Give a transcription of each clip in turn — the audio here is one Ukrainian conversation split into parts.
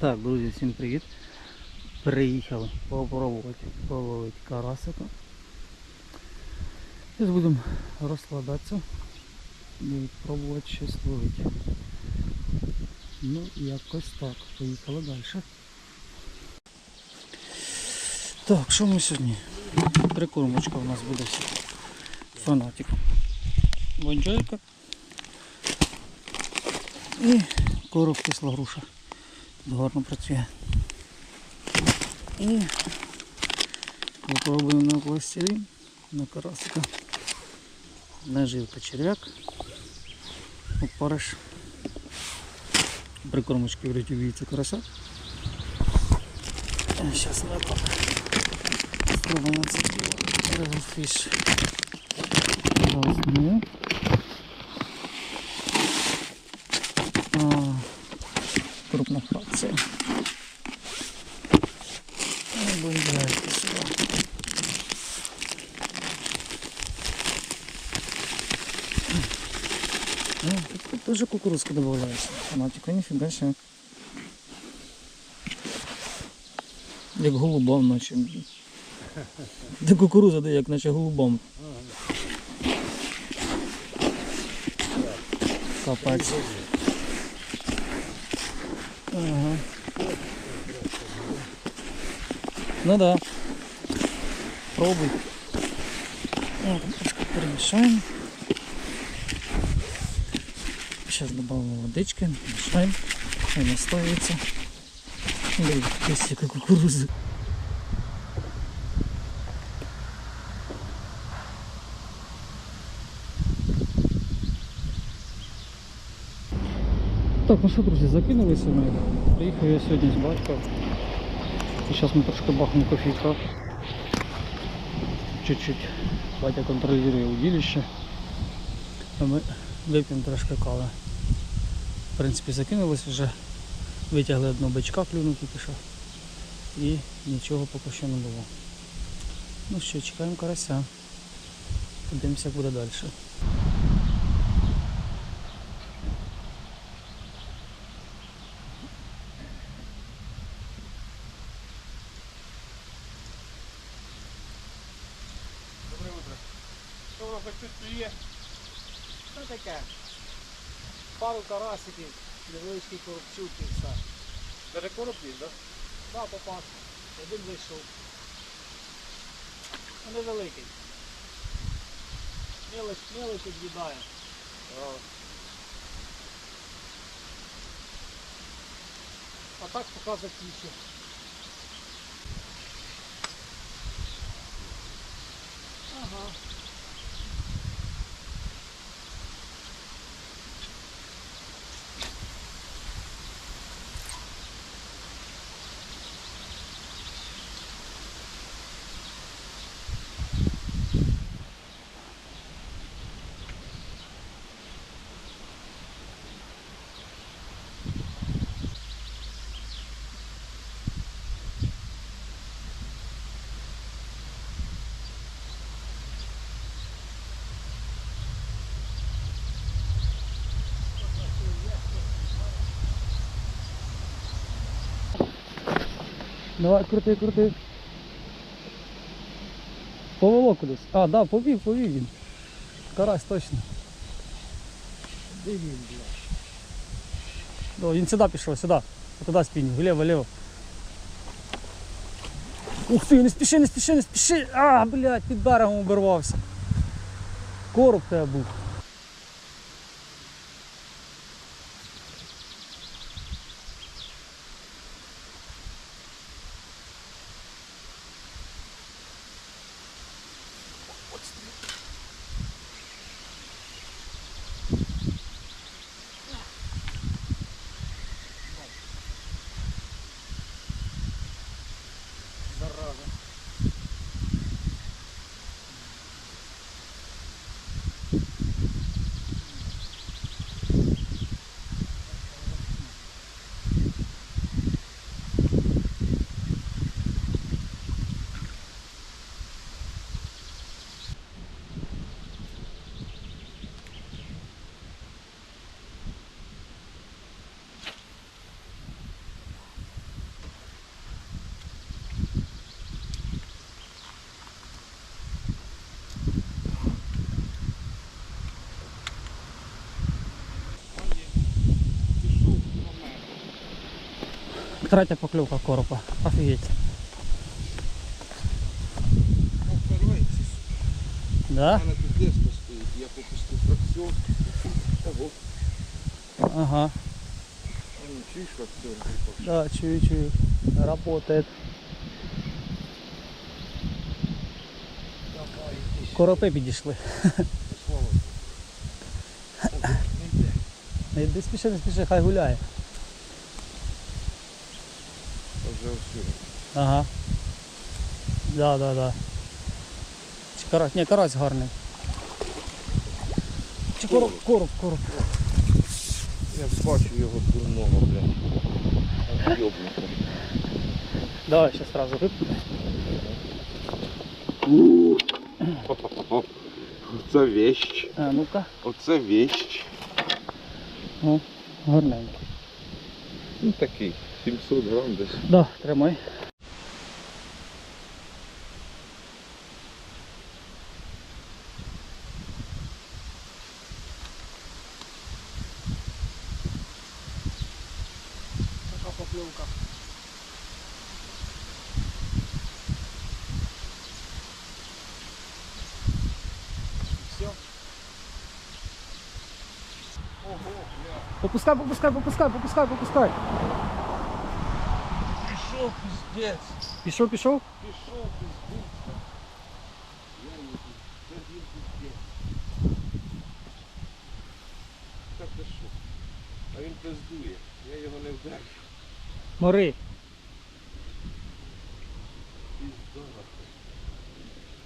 Так, друзі, всім привіт. Приїхали попробувати половити карасика. Зараз будемо розкладатися і пробувати щось ловити. Ну, якось так. Поїхали далі. Так, що ми сьогодні? Прикормочка у нас буде фанатик. Бонджойка. І короб кисла груша. Гарно працює. І попробуємо на пластилін, на карасика. Наживка черв'як. Опариш. Прикормочки вроді віється карася. Зараз ми так спробуємо це крупна фракція. Ну, будем брать сюда. Ну, тут, тут тоже кукурузка добавляется. Фанатика нифига себе. Як голубом наче. Де кукуруза де як наче голубом. Капець. Ага. Ну да. Пробуй. Ну, там трошки. Сейчас добавимо водички, мішаємо, хай настоюється. Дивіться, яка кукуруза. Так, ну що, друзі, закинулися ми. Приїхав я сьогодні з батьком. І зараз ми трошки бахнемо кофійка. Чуть-чуть. Батя контролює удилище. А ми вип'ємо трошки кави. В принципі, закинулися вже. Витягли одного бичка, клюнув тільки що. І нічого поки що не було. Ну що, чекаємо карася. Подивимося, як буде далі. Добре утро. Що воно хоч тут клює? Що таке? Пару карасиків, невеличкий коробчук і все. Даже короб є, да? Да, попав. Один вийшов. Ну, Невеликий. Мілич, мілич від'їдає. А, А так показує закінчив. Давай, крути, крути. Повело кудись. А, да, повів, повів він. Карась точно. де він, блядь? Він сюди пішов, сюди. Туди спінь, вліво, вліво. Ух ти, не спіши, не спіши, не спіши. А, блядь, під берегом обірвався. Короб тебе був. Третя покльовка коропа. Офігеть. Да? тут я попустив фракціон. Ого, Ага. ну чуєш фракціон? Да, чую, чую. Работает. Коропи підійшли. Не йди спіши, не спіши, хай гуляє. Це вже все. Ага. Да, да, да. Чи карась? Ні, карась гарний. Чи короб, короб, короб. Я ж бачу його дурного, блядь. Йобнуто. Давай ще сразу вип. Це вещь. А, ну-ка. Оце вещь. О, гарненький. Ну такий, 700 грам десь. Да, тримай. Така поклевка. Все. Ого, бля. Попускай, попускай, попускай, попускай, попускай. Пішов пиздець. Пішов, пішов? Пішов пиздець. Я не Це він пиздець. Так ти що? А він пиздує. Я його не вдарю. Мори. Пізда.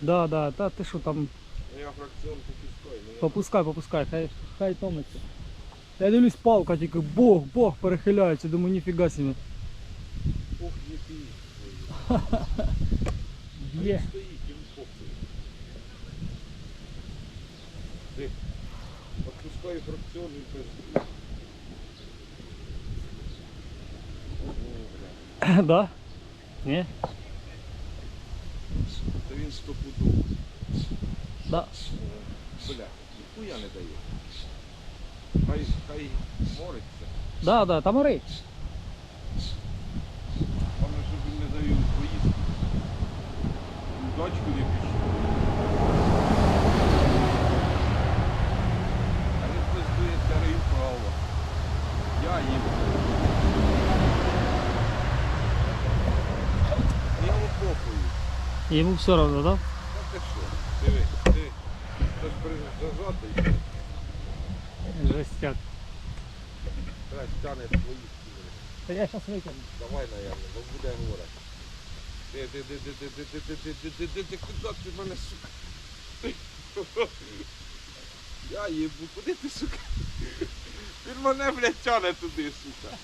Да, да, та ти що там, Ну я фракціон попускаю. Ну, я... попускай, попускай, хай, хай томиться. Я дивлюсь, палка тільки бог, бог перехиляється, думаю, ніфіга собі. Бог не. Где? Отпускаю фракционный. Да? Не? Та він стопудово. Да. Бля, ніхуя не дає. Хай, хай мориться. Да, да, Там морить. В Дочку не пішов. А він пиздує старий вправо. Я їм. Йому похуй. Йому все одно, да? Та ти що? Диви, диви. Хтось прижатий. Жестяк. Треба стане твої стіни. Та я зараз викину. Давай, наверное, бо буде горе. Ти, ти, ти, ти, ти, ти, ти, ти, ти, ти, ти, ти, куди ти мене, сука? Я їбу, куди ти, сука? Він мене, блядь, тяне туди, сука.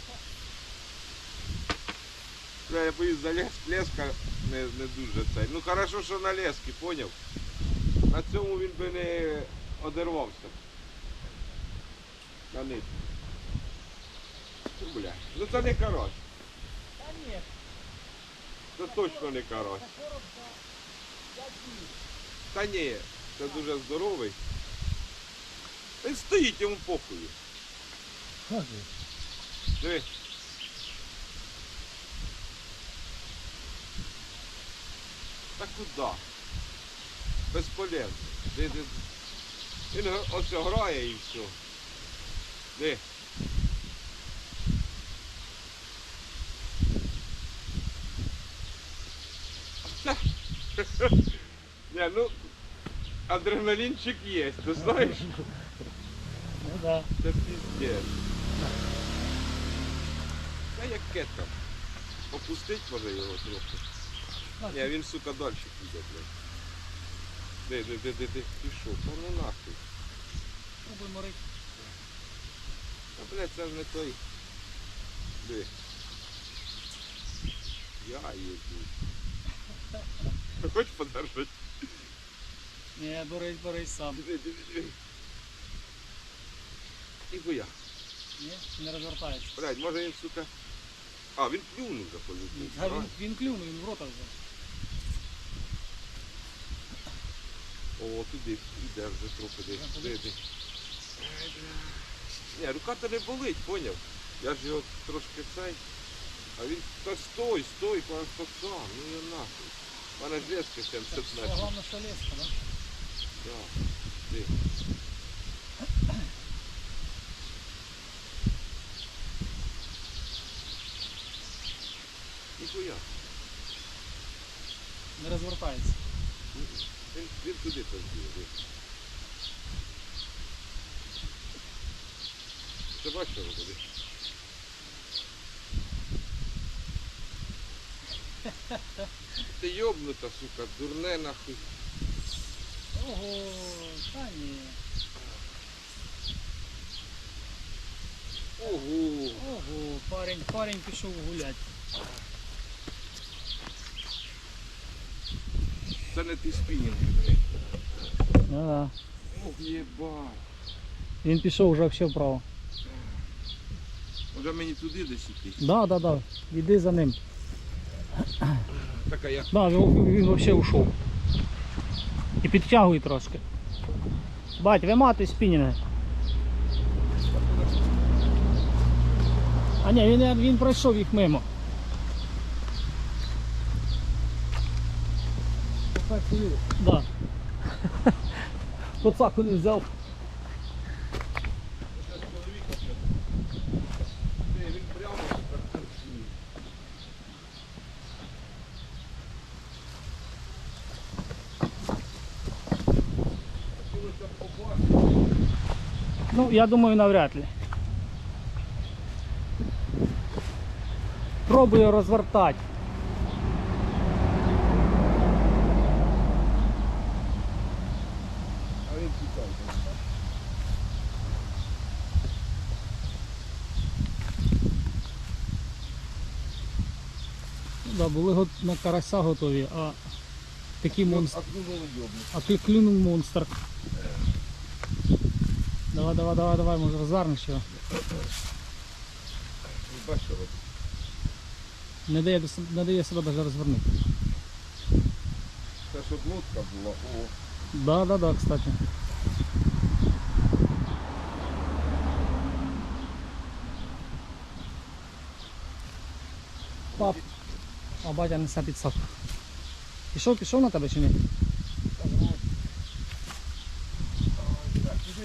Бля, я боюсь, залез, леска не, не дуже цей. Ну хорошо, що на лески, поняв? На цьому він би не одервався. На нитку. Ну, бля, ну це не карась. Та ні, Це точно не карась. Та ні, це дуже здоровий. Він стоїть йому похуй. Диви. Та куди? Безполезно. Він ось грає і все. Де? Не, ну, адреналинчик есть, ты знаешь? Ну да. Це піздець. Та як кетка. Попустить може його трохи. Ні, він, сука, далі піде, блядь. Де, де, де, де, де, пішов, та ну нахуй. Пробуй морити. Та, блядь, це ж не той. Де? Я їду. Хоч подержать. Ні, борись, борись сам. Диви, диви, диви. І хуя. Ні, не розвертається. Блядь, може він, сука. А, він плюнув за А він, він клюнув, він в рота взяв. О, туди йде вже трохи десь. Де, де. Ні, рука то не болить, поняв? Я ж його трошки цей. А він, та стой, стой, пацан, ну я нахуй. Ж леска 70 метрів. Головне, що леска, да? Да. Ти. Ніхуя. Не розвертається. Він, він туди поздіє. Ти бачиш, що робить? Ти йобнута, сука, дурне нахуй. Ого, та ні. Ого. Ого, парень, парень пішов гулять. Це не ти спінінг, блядь. Ну да. Ох, єбать. Він пішов вже взагалі вправо. Може мені туди десь іти? Да, да, да. Іди за ним. Так, а я Да, він, взагалі ушов. І підтягуй трошки. Бать, виматуй спінінги. А ні, він, він пройшов їх мимо. Да. Коцаку не взяв. Ти, він прямо так торчить. Хотілося б побачити. Ну, я думаю, навряд ли. Пробую розвертати. А він тікав. Ну, Да, були на карася готові, а такий монстр. А клю- клюнув монстр. Давай, давай, давай, давай, може розвернеш його. Не робить? Не дає, не дає себе навіть розвернути. Це щоб лодка була. О, Да, да, да, кстати. Пап. А батя несе підсадку. Пішов, пішов на тебе чи ні? так, іди рука болить.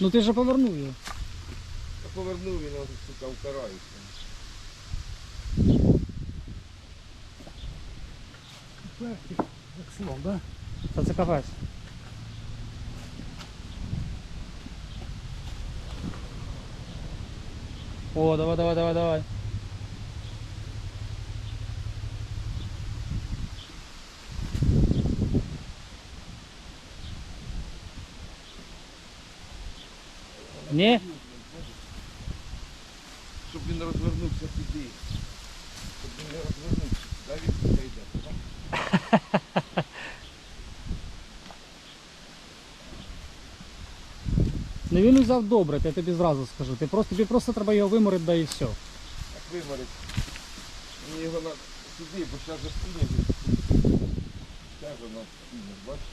Ну ти вже повернув його. Я повернув, він, сука, вкарається. Максимум, да? Та це капець. О, давай, давай, давай, давай. Ні? Щоб він розвернувся туди. Щоб він не розвернувся. Дай він туди йде. Ну він взяв добре, я тобі зразу скажу. Ти просто, тобі просто треба його виморити, да і все. Так виморить. Мені його на сюди, бо зараз же Зараз вона спиня, бачиш?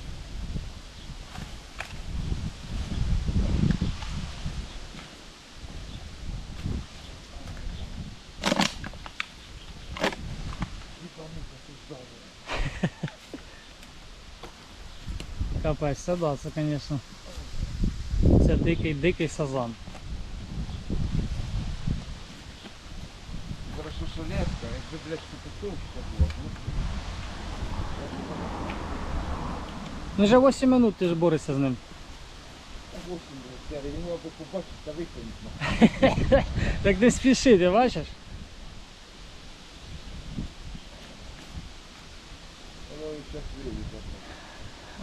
Капець, це да, це, звісно. Це дикий, дикий сазан. Хорошо, що леска, якби, блядь, потовща була. ну. Вже 8 минут ти ж борешся з ним. Восім, блядь, я його аби побачити та викинуть. Так не спіши, ти бачиш? Воно і зараз вилізе.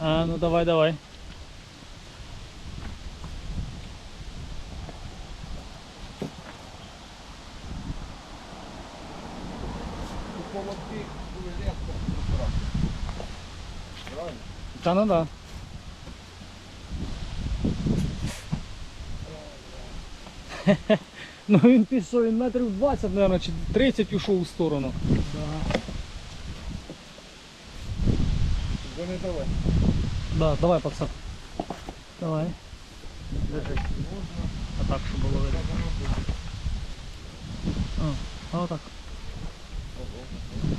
А, ну давай, давай. Да, ну да. ну він пішов, він метрів 20, мабуть, чи 30 ушов у сторону. Да. Вже давай. Да, давай, пацан. Давай. Держи. А так, щоб було видно. А, а отак. Ого.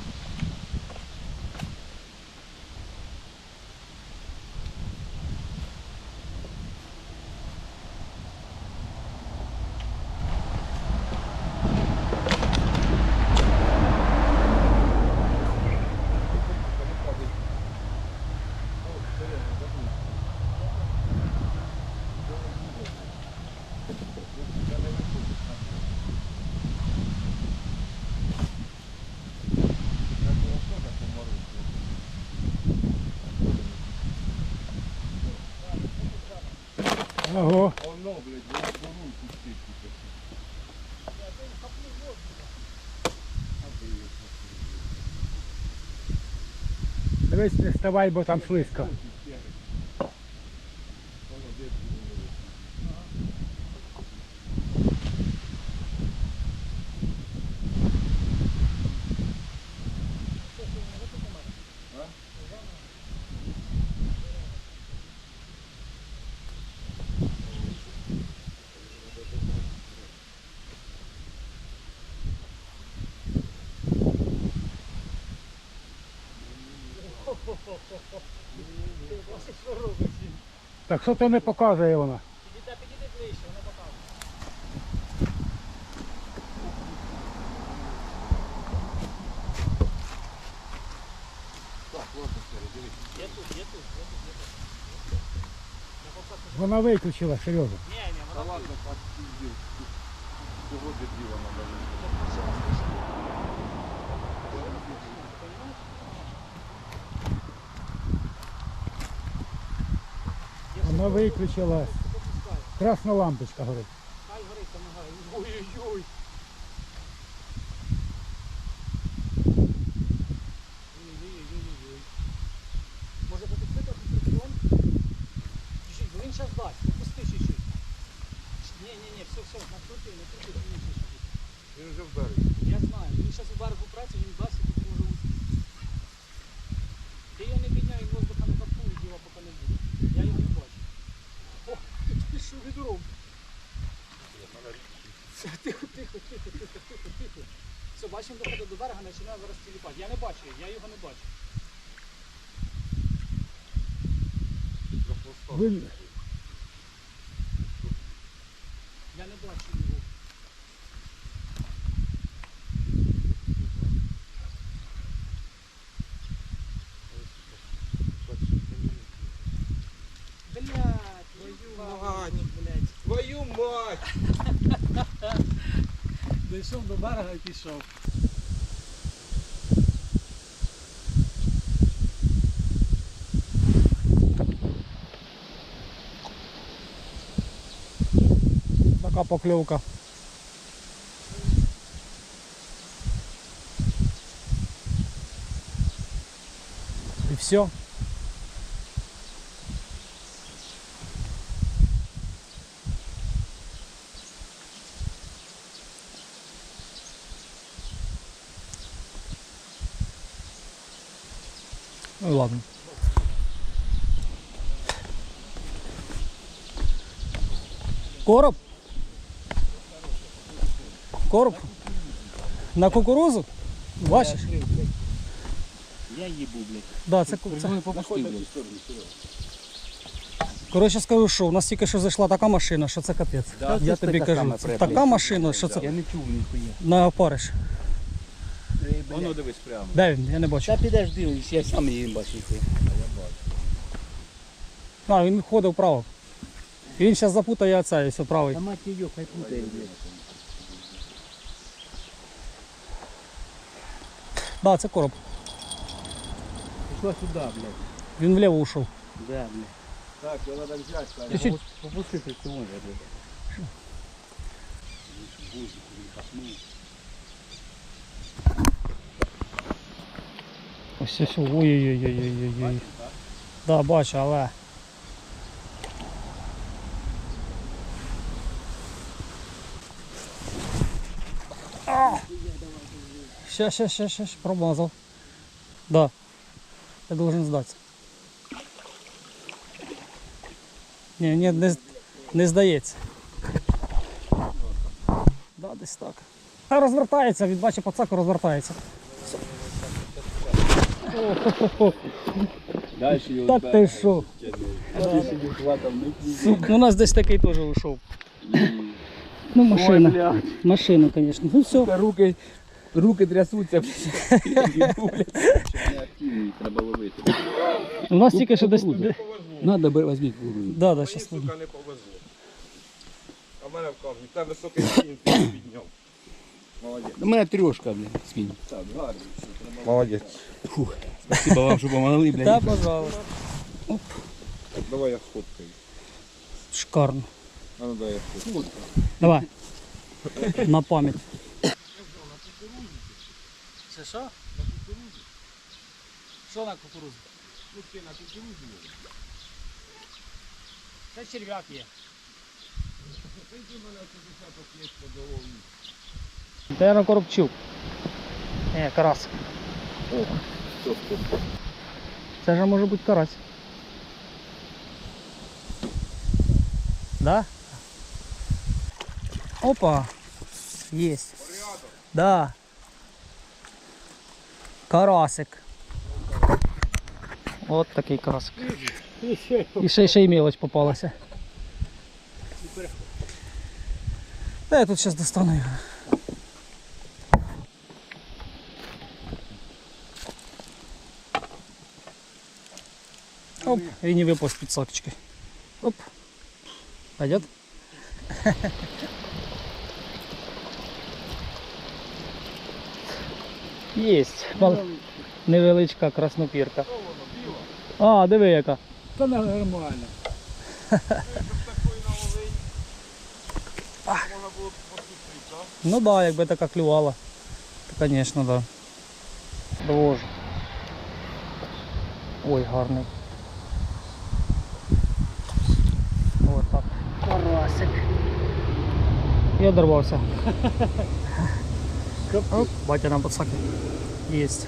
Дивись, не вставай, бо там слизько. Так що то не показує вона? Підійди, підійди ближче, вона показує. Так, ладно, Сергій, дивись. Я тут, я тут, я тут, я тут. Вона виключила, серйозно. Ні, ні, Та вона ладно, поспіздив. Цього дебіла надо. Вона виключила. Красна лампочка. Горить, помагає. Ой-ой-ой. Ой-ой-ой-ой-ой. Може попусти трохи фрикціон? Чуть-чуть, бо він зараз дасть. Попусти чуть-чуть. Ні, ні, ні, все, все, накрути, накрути, ні, чуть-чуть. Він вже в березі. Я знаю, він зараз у берегу праці, він дасть і тут може уйти. Ти його не підняв, він воздуха не капкує, діла поки не буде. Я його не бачу. О, ти що відром? Тихо, тихо, тихо, тихо, тихо, тихо. Все, бачимо, доходить до берега, починає зараз тіліпати. Я не бачу, я його не бачу. Я не бачу його. до берега і пішов. Така покльовка. І все. Короб? Короб? На кукурузу? Бачиш? Я їбу, блядь. Да, це, це. Коротше скажу, що у нас тільки що зайшла така машина, що це капець. Да, Я це тобі така кажу, це така машина, що це Я не чув ніхуя. на опариш. Воно дивись прямо. Де він? Я не бачу. Та підеш дивись, я сам її бачу. А, він ходив вправо. Він зараз запутає оце, і все правий. Та мать її, хай путає. Да, це короб. Пішла сюди, блядь. Він вліво ушов. Да, блядь. Так, його треба взяти, Саня. Чуть-чуть. Попусти фрикціон, блядь. Ось ось. Ой-ой-ой-ой-ой-ой. Да, бачу, але. Ща, ща, ща, ща, промазал. Да. Я должен сдаться. Ні, ні, не, не здається. Да, десь так. А розвертається, він бачить пацаку розвертається. Його Так ти що? ну, у нас десь такий теж вийшов. Ну, машина. Машина, звісно. Ну все. Руки, руки трясуться. Треба ловити. У нас тільки що десь. Надо, бери, кукурузу. Да, да, Мені, сука, не повезло. А в мене в камні. Там високий стін ти підняв. Молодець. У мене трьошка, блядь, свинь. Молодець. Спасибо вам, що помогли, блядь. Да, пожалуйста. Давай я сфоткаю. Шикарно. А ну дай я сфоткаю. Давай. На пам'ять. Це що? На кукурузі. Що на кукурузі? Слухай, на кукурузі. Це черв'як є. Це на коробчук. Ні, карась. Це ж може бути карась. Да? Опа. Есть. Да. Карасик. От такий карасик. І ще, ще й мелочь попалася. Та я тут зараз достану його. Оп, і не випав з під сакочки. Оп. Пойдет? Єсть. Мал... Невеличка краснопірка. А, диви яка. Та нормально. Можна було б посусити, так? Ну да, якби така клювала. То звісно, да. Боже. Ой, гарний. Ось так. Карасик. І одорвався. Оп, батя на подсаки. Єсть.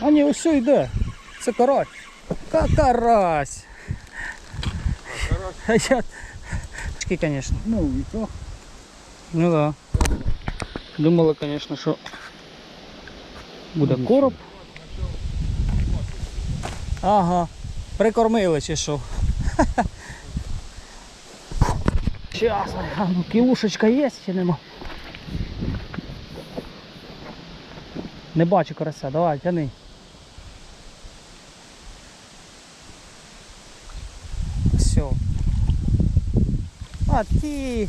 А ні, ось все йде. Це карась. Ка карась. А я... Очки, конечно. Ну, і що? Ну да. Думали, конечно, що буде короб. Ага. Прикормили чи що. Щас, а ну кілушечка є чи нема? Не бачу карася, давай, тяни. Все. А ті.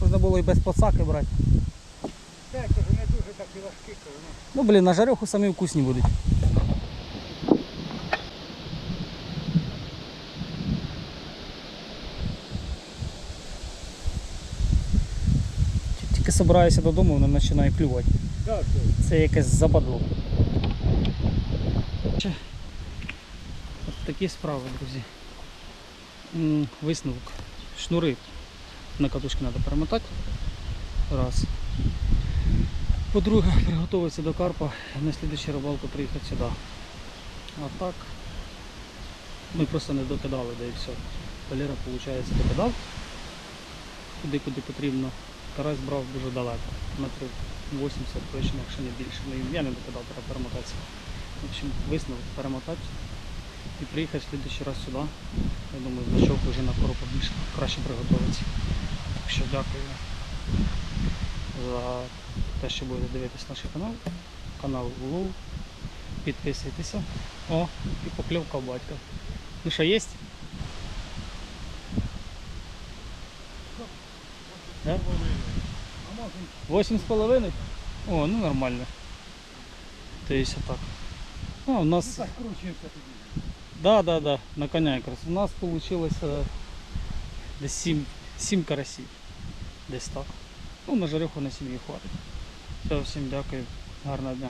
Можна було і без подсаки брати. Так, не дуже так і важкі, Ну блін, на жареху самі вкусні будуть. Собираюся додому, воно починає клювати. Це якесь западло. От такі справи, друзі. Висновок. Шнури на катушки треба перемотати. Раз. По-друге, приготуватися до карпа на слідчу рибалку приїхати сюди. А так ми просто не докидали, де і все. Валера, виходить, докидав туди, куди потрібно. Карась брав дуже далеко, метрів 80 точно, якщо не більше. Ну, я не докидав, треба перемотатися. В общем, висновок перемотати і приїхати в слідчий раз сюди. Я думаю, ночовку вже на коропа більше краще приготуватися. Так що дякую за те, що будете дивитися наш канал. Канал Лул. Підписуйтеся. О, і покльовка батька. Ну що, є? Да? Восемь з половиною? О, ну нормально. То есть так. А, у нас... скручуємося тоді. Да, да, да, на коня якраз. У нас вийшло десь 7, 7 карасів. Десь так. Ну, на жарюху на сім'ї хватить. Все, всім дякую. Гарного дня.